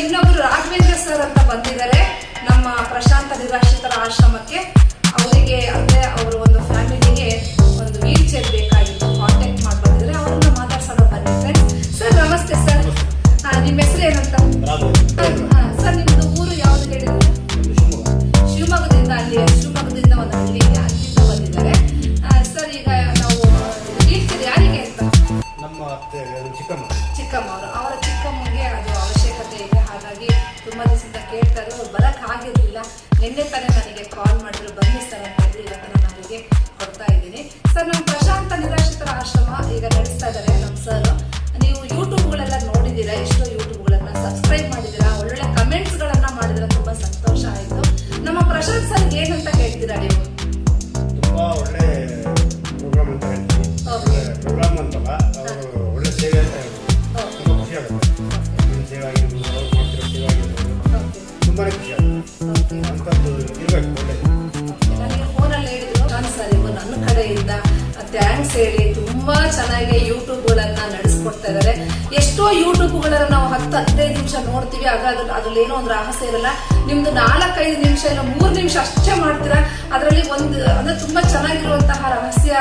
ಇನ್ನೊಬ್ರು ರಾಘವೇಂದ್ರ ಸರ್ ಅಂತ ಬಂದಿದ್ದಾರೆ ನಮ್ಮ ಪ್ರಶಾಂತ ನಿರಾಶ್ರಿತರ ಆಶ್ರಮಕ್ಕೆ. ಅವರಿಗೆ ಅಂದ್ರೆ ಅವರು ಒಂದು ಫ್ಯಾಮಿಲಿಗೆ ಒಂದು ವೀಲ್ ಚೇರ್ ಬೇಕಾಗಿತ್ತು. ಕಾಂಟ್ಯಾಕ್ಟ್ ಮಾಡ್ಬಂದಿದ್ರೆ ಅವ್ರನ್ನ ಮಾತಾಡ್ಸೋಣ ಬಂದಿದ್ರೆ ಸರ್ ನಮಸ್ತೆ ಸರ್ ನಿಮ್ಮ ಹೆಸರು ಏನಂತ? ಸರ್ ನಿಮ್ದು ಊರು ಯಾವ್ದು ಹೇಳಿದ್ರು ಶಿವಮೊಗ್ಗದಿಂದ ಅಲ್ಲಿ ಶಿವಮೊಗ್ಗದಿಂದ ಒಂದು ಹಳ್ಳಿ ಅಲ್ಲಿಂದ ಬಂದಿದ್ದಾರೆ. ಸರ್ ಈಗ ನಾವು ಯಾರಿಗೆ ಅಂತ? ನಮ್ಮ ಚಿಕ್ಕಮ್ಮ. ಚಿಕ್ಕಮ್ಮ ಆಗಿರಲಿಲ್ಲ. ನಿನ್ನೆ ತಾನೇ ನನಗೆ ಕಾಲ್ ಮಾಡಿದ್ರು. ಬನ್ನಿ ಸರ್ ಅಂತ ಹೇಳಿ ಇವತ್ತು ನಾನು ಅಲ್ಲಿಗೆ ಕೊಡ್ತಾ ಇದ್ದೀನಿ. ಸರ್ ನಮ್ಮ ಹೇಳಿ ತುಂಬಾ ಚೆನ್ನಾಗಿ ಯೂಟ್ಯೂಬ್ ಗಳನ್ನ ನಡೆಸ್ಕೊಡ್ತಾ ಇದ್ದಾರೆ ಎಷ್ಟೋ ಯೂಟ್ಯೂಬ್ಗಳನ್ನ ನಾವು ಹತ್ತು, ಹದಿನೈದು ನಿಮಿಷ ನೋಡ್ತೀವಿ ಆಗ ಅದ್ರ ಅದ್ರಲ್ಲಿ ಏನೋ ಒಂದು ರಹಸ್ಯ ಇರಲ್ಲ. ನಿಮ್ದು ನಾಲ್ಕೈದು ನಿಮಿಷ ಇಲ್ಲ, ಮೂರು ನಿಮಿಷ ಅಷ್ಟೇ ಮಾಡ್ತೀರಾ? ಅದರಲ್ಲಿ ಒಂದು, ಅಂದ್ರೆ ತುಂಬಾ ಚೆನ್ನಾಗಿರುವಂತಹ ರಹಸ್ಯ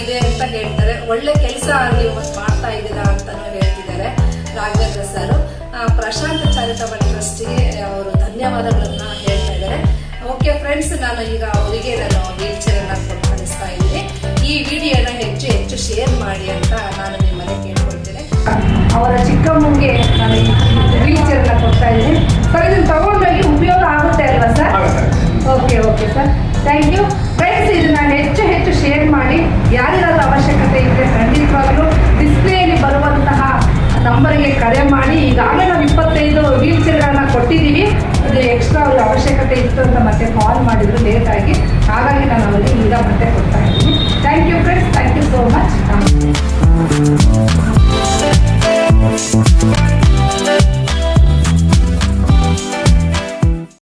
ಇದೆ ಅಂತ ಹೇಳ್ತಾರೆ. ಒಳ್ಳೆ ಕೆಲಸ ನೀವು ಮಾಡ್ತಾ ಇದ್ದೀರಾ ಅಂತಾನು ಹೇಳ್ತಿದ್ದಾರೆ ರಾಘವೇಂದ್ರ ಸರ್. ಪ್ರಶಾಂತ್ ಚಾರಿಟಬಲ್ ಟ್ರಸ್ಟಿಗೆ ಅವರು ಧನ್ಯವಾದಗಳನ್ನ ಹೇಳ್ತಾ ಇದ್ದಾರೆ. ಓಕೆ ಫ್ರೆಂಡ್ಸ್ ನಾನು ಈಗ ಅವರಿಗೆ ನಾನು ವೀಲ್ ಇದ್ದೀನಿ ಸರ್ ಇದನ್ನ ತಗೊಂಡೋಗಿ ಉಪಯೋಗ ಆಗುತ್ತೆ ಅಲ್ವಾ sir okay okay sir thank you friends ಇದನ್ನ ಹೆಚ್ಚು ಹೆಚ್ಚು ಶೇರ್ ಮಾಡಿ. ಯಾರಿಗಾದ್ರೂ ಅವಶ್ಯಕತೆ ಇದ್ದರೆ ಖಂಡಿತವಾಗಲೂ ಡಿಸ್ಪ್ಲೇಯಲ್ಲಿ ಬರುವಂತಹ ನಂಬರ್ಗೆ ಕರೆ ಮಾಡಿ. ಈಗಾಗಲೇ ನಾವು ಇಪ್ಪತ್ತೈದು ವೀಲ್ ಚೇರ್ಗಳನ್ನ ಕೊಟ್ಟಿದ್ದೀವಿ. ಅದು ಎಕ್ಸ್ಟ್ರಾ ಅವ್ರ ಅವಶ್ಯಕತೆ ಇತ್ತು ಅಂತ ಮತ್ತೆ ಕಾಲ್ ಮಾಡಿದ್ರು ಲೇಟಾಗಿ ಹಾಗಾಗಿ ನಾನು ಅವರಿಗೆ ಈಗ ಮತ್ತೆ ಕೊಡ್ತಾ ಇದ್ದೀನಿ. Thank you friends